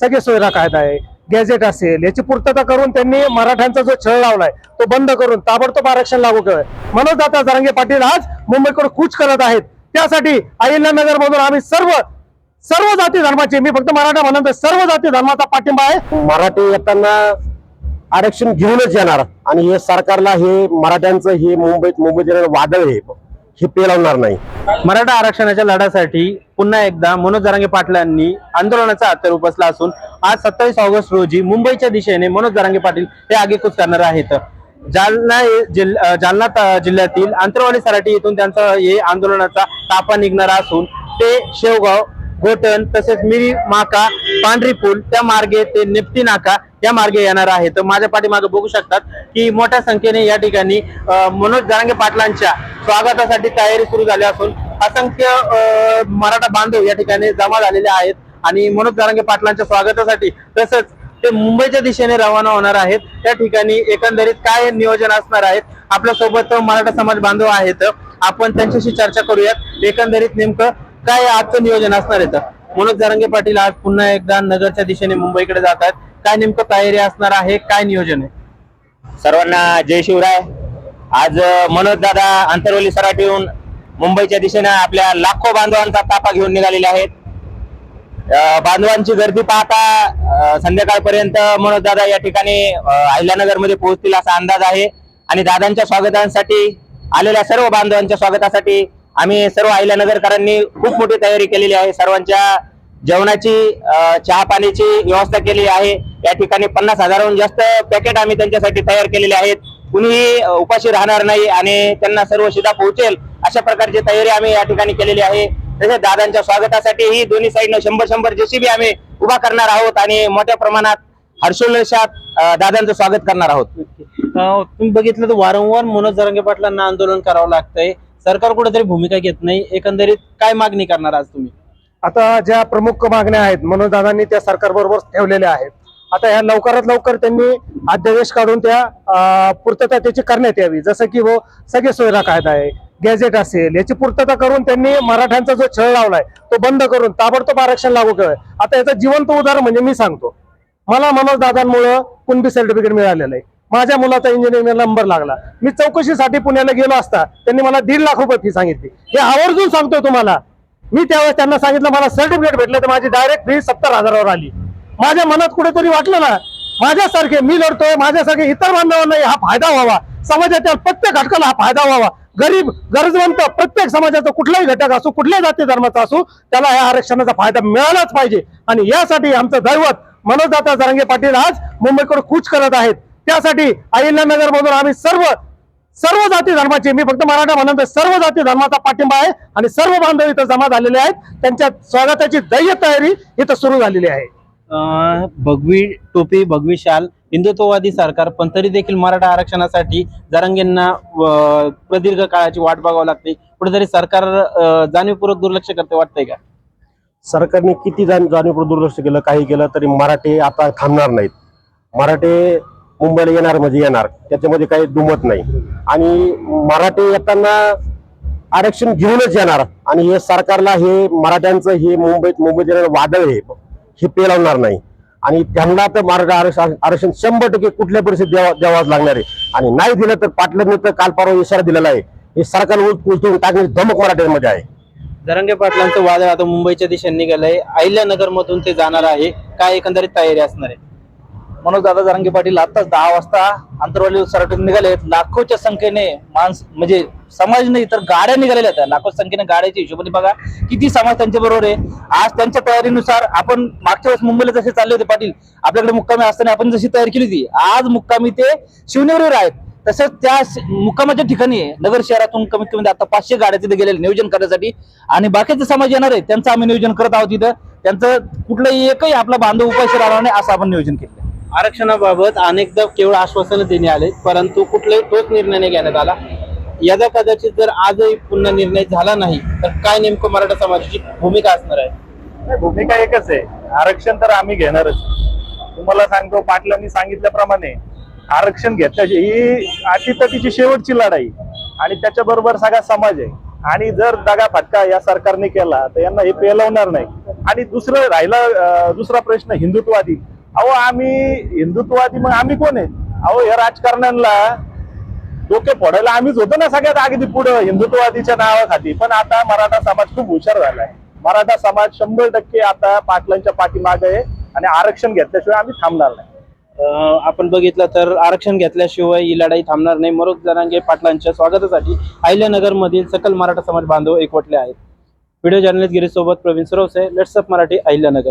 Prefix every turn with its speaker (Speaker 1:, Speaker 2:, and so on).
Speaker 1: सगळे सोयरा कायदा आहे गॅझेट असेल याची पूर्तता करून त्यांनी मराठ्यांचा जो छळ लावलाय तो बंद करून ताबडतोब आरक्षण लागू केलंय. मनोज दाता जरांगे पाटील आज मुंबईकडे कूच करत आहेत. त्यासाठी अहिल्यानगर मधून आम्ही सर्व सर्व जाती धर्माचे मी फक्त मराठा म्हणत सर्व जाती धर्माचा पाठिंबा आहे.
Speaker 2: मराठी येताना आरक्षण घेऊनच येणार. आणि हे सरकारला हे मराठ्यांचं हे मुंबईत मुंबईत वादळ हे हे पेलवणार नाही.
Speaker 3: मराठा आरक्षणाच्या लढ्यासाठी पुन्हा एकदा मनोज जरांगे पाटलांनी आंदोलनाचा हत्यार उपसला असून आज सत्तावीस ऑगस्ट रोजी मुंबईच्या दिशेने मनोज जरांगे पाटील हे आगेकूच करणार आहेत. जालना जिल- जालना जिल्ह्यातील आंतरवाडी सराटी येथून त्यांचा हे आंदोलनाचा तापा निघणार असून ते शेवगाव घोटण तसेच मिरी माका पांढरी पूल त्या मार्गे ते निप्ती नाका या मार्गे येणार आहे. तर माझ्या पाठीमागे बघू शकतात की मोठ्या संख्येने या ठिकाणी मनोज जरांगे पाटलांच्या स्वागतासाठी तयारी सुरू झाली असून असंख्य मराठा बांधव या ठिकाणी जमा झालेले आहेत. आणि मनोज जरांगे पाटलांच्या स्वागतासाठी तसंच ते मुंबईच्या दिशेने रवाना होणार आहेत. त्या ठिकाणी एकंदरीत काय नियोजन असणार आहेत? आपल्यासोबत मराठा समाज बांधव आहेत. आपण त्यांच्याशी चर्चा करूयात. एकंदरीत नेमकं काय आजचं नियोजन असणार आहे मनोज जरंगे पाटील आज पुन्हा एकदा नगरच्या दिशेने मुंबईकडे जात आहेत. काय नेमकं तयारी असणार आहे? काय नियोजन आहे?
Speaker 4: सर्वांना जय शिवराय. आज मनोज दादा आंतरवली सराटीहून मुंबईच्या दिशेने आपल्या लाखो बांधवांचा ताफा घेऊन निघालेले आहेत. अं, बांधवांची गर्दी पाहता अं, संध्याकाळपर्यंत मनोज दादा या ठिकाणी अहिल्यानगरमध्ये पोहोचतील असा अंदाज आहे. आणि दादांच्या स्वागतासाठी आलेल्या सर्व बांधवांच्या स्वागतासाठी आम्ही सर्व अहिल्यानगरकरांनी खूप मोठी तयारी केलेली आहे. सर्वांच्या जेवणाची चहा पाण्याची व्यवस्था केली आहे. या ठिकाणी पन्नास हजाराहून जास्त पॅकेट आम्ही त्यांच्यासाठी तयार केलेले आहेत. कुणीही उपाशी राहणार नाही आणि त्यांना सर्व शिदा पोहोचेल अशा प्रकारची तयारी आम्ही या ठिकाणी केलेली आहे. तसेच दादांच्या स्वागतासाठी ही दोन्ही साईडनं शंभर शंभर जेसीबी आम्ही उभा करणार आहोत आणि मोठ्या प्रमाणात हर्षोल्लासात दादांचं स्वागत करणार आहोत.
Speaker 3: तुम्ही बघितलं तर वारंवार मनोज जरंगे पाटलांना आंदोलन करावं लागतंय. सरकार कुठेतरी भूमिका घेत नाही एकंदरीत काय मागणी करणार आज तुम्ही?
Speaker 1: आता ज्या प्रमुख मागण्या आहेत मनोजदादांनी त्या सरकारबरोबर ठेवलेल्या आहेत. आता ह्या लवकरात लवकर त्यांनी अध्यादेश काढून त्या पूर्तता त्याची करण्यात यावी. जसं की हो सगळे सोयरा कायदा आहे गॅजेट असेल याची पूर्तता करून त्यांनी मराठ्यांचा जो छळ लावलाय तो बंद करून ताबडतोब आरक्षण लागू केलं आता याचं जिवंत उदाहरण म्हणजे मी सांगतो. मला मनोज दादांमुळं कुणबी सर्टिफिकेट मिळालेलं आहे. माझ्या मुलाचा इंजिनिअरिंग नंबर लागला. मी चौकशीसाठी पुण्याला गेलो असता त्यांनी मला दीड लाख रुपये फी सांगितली. हे आवर्जून सांगतो तुम्हाला. मी त्यावेळेस त्यांना सांगितलं मला सर्टिफिकेट भेटलं तर माझी डायरेक्ट फी सत्तर हजारावर आली. माझ्या मनात कुठेतरी वाटलं ना माझ्यासारखे मी लढतोय माझ्यासारखे इतर बांधवांना हा फायदा व्हावा. समाजाच्या प्रत्येक घटकाला हा फायदा व्हावा. गरीब गरजवंत प्रत्येक समाजाचा कुठलाही घटक असो कुठल्याही जाती धर्माचा असो त्याला या आरक्षणाचा फायदा मिळालाच पाहिजे. आणि यासाठी आमचं दैवत मनोजदाता जरांगे पाटील आज मुंबईकडे कूच करत आहेत. त्यासाठी अहिल्यानगर मधून आम्ही सर्व सर्व जाती धर्माचे मी फक्त मराठा म्हणत नाही, सर्व जाती धर्माचा पाठिंबा आहे आणि सर्व बांधव इथं जमा झालेले आहेत. त्यांच्या स्वागताची दैय तयारी इथं सुरू झालेली आहे.
Speaker 3: भगवी टोपी भगवी शाल हिंदुत्ववादी सरकार पण तरी देखील मराठा आरक्षणासाठी जरांगेंना प्रदीर्घ काळाची वाट बघावं लागते. कुठेतरी सरकार जाणीवपूर्वक दुर्लक्ष करते वाटतंय का?
Speaker 2: सरकारने किती जाण जाणीवपूर्वक दुर्लक्ष केलं काही केलं तरी मराठे आता थांबणार नाहीत. मराठे मुंबईला येणार म्हणजे येणार. त्याच्यामध्ये काही दुमत नाही. आणि मराठी येताना आरक्षण घेऊनच येणार. आणि हे सरकारला हे मराठ्यांचं हे मुंबईत मुंबईत येणारं वादळ हे हे पेलवणार नाही. आणि त्यांना तर मराठा आरक्षण आरक्षण शंभर टक्के कुठल्या परिस्थितीत द्यावा द्यावाच लागणार आहे. आणि नाही दिलं तर पाटलांनी तर काल परवा इशारा दिलेला आहे. हे सरकार उलटून टाकण्याची धमक मराठ्यांमध्ये आहे.
Speaker 3: दरंगे पाटलांचं वादळ आता मुंबईच्या दिशेने निघालंय. अहिल्यानगर मधून ते जाणार आहे. काय एकंदरीत तयारी असणार आहे?
Speaker 5: मनोज दादा जरांगे पाटील आताच दहा वाजता आंतरवाली सराटीत निघाले आहेत. लाखोच्या संख्येने माणस म्हणजे समाज नाही तर गाड्या निघालेल्या आहेत. लाखो संख्येने गाड्याच्या हिशोबाने बघा किती समाज त्यांच्या बरोबर आहे. आज त्यांच्या तयारीनुसार आपण मागच्या वेळेस मुंबईला जसे चालले होते पाटील आपल्याकडे मुक्कामी असताना आपण जशी तयारी केली होती. आज मुक्कामी ते शिवनेरीवर आहेत. तसेच त्या मुक्कामाच्या ठिकाणी नगर शहरातून कमीत कमी आता पाचशे गाड्या तिथे गेलेले नियोजन करण्यासाठी. आणि बाकीचे समाज येणार आहे त्यांचं आम्ही नियोजन करत आहोत तिथं त्यांचं कुठलंही एकही आपला बांधव उपाशी राहणार नाही असं आपण नियोजन केलं.
Speaker 3: आरक्षणाबाबत अनेकदा केवळ आश्वासनं देणे आले परंतु कुठलाही ठोस निर्णय नाही घेण्यात आला. यदा कदाचित जर आजही पुन्हा निर्णय झाला नाही तर काय नेमकं मराठा समाजाची भूमिका असणार आहे?
Speaker 6: भूमिका एकच आहे. आरक्षण तर आम्ही घेणारच. तुम्हाला सांगतो पाटलांनी सांगितल्याप्रमाणे आरक्षण घेतल्याची ही तिची शेवटची लढाई. आणि त्याच्याबरोबर सगळा समाज आहे. आणि जर दगा फटका या सरकारने केला तर यांना हे पेलवणार नाही. आणि दुसरं राहिला दुसरा प्रश्न हिंदुत्ववादी. अहो आम्ही हिंदुत्ववादी मग आम्ही कोण आहे? अहो या राजकारण्यांना डोके फोडायला आम्हीच होतो ना सगळ्यात अगदी पुढं हिंदुत्ववादीच्या नावाखाली. पण आता मराठा समाज खूप हुशार झालाय. मराठा समाज शंभर टक्के आता पाटलांच्या पाठीमागे आहे आणि आरक्षण घेतल्याशिवाय आम्ही थांबणार नाही.
Speaker 3: आपण बघितलं तर आरक्षण घेतल्याशिवाय ही लढाई थांबणार नाही. मनोज जरांगे पाटलांच्या स्वागतासाठी अहिल्यानगर मधील सकल मराठा समाज बांधव एकवटले आहेत. व्हिडिओ जर्नलिस्ट गिरीसोबत प्रवीण सुरवसे. लेट्सअप मराठी अहिल्यानगर.